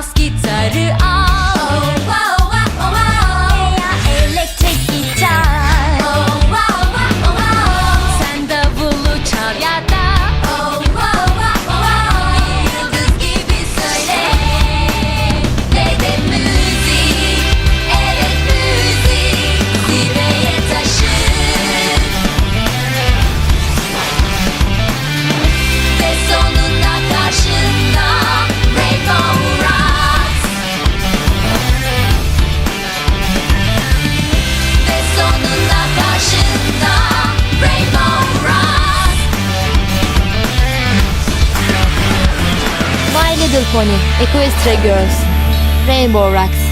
bas gitarı al. Oh, bas. Pony, Equestria Girls, Rainbow Rocks.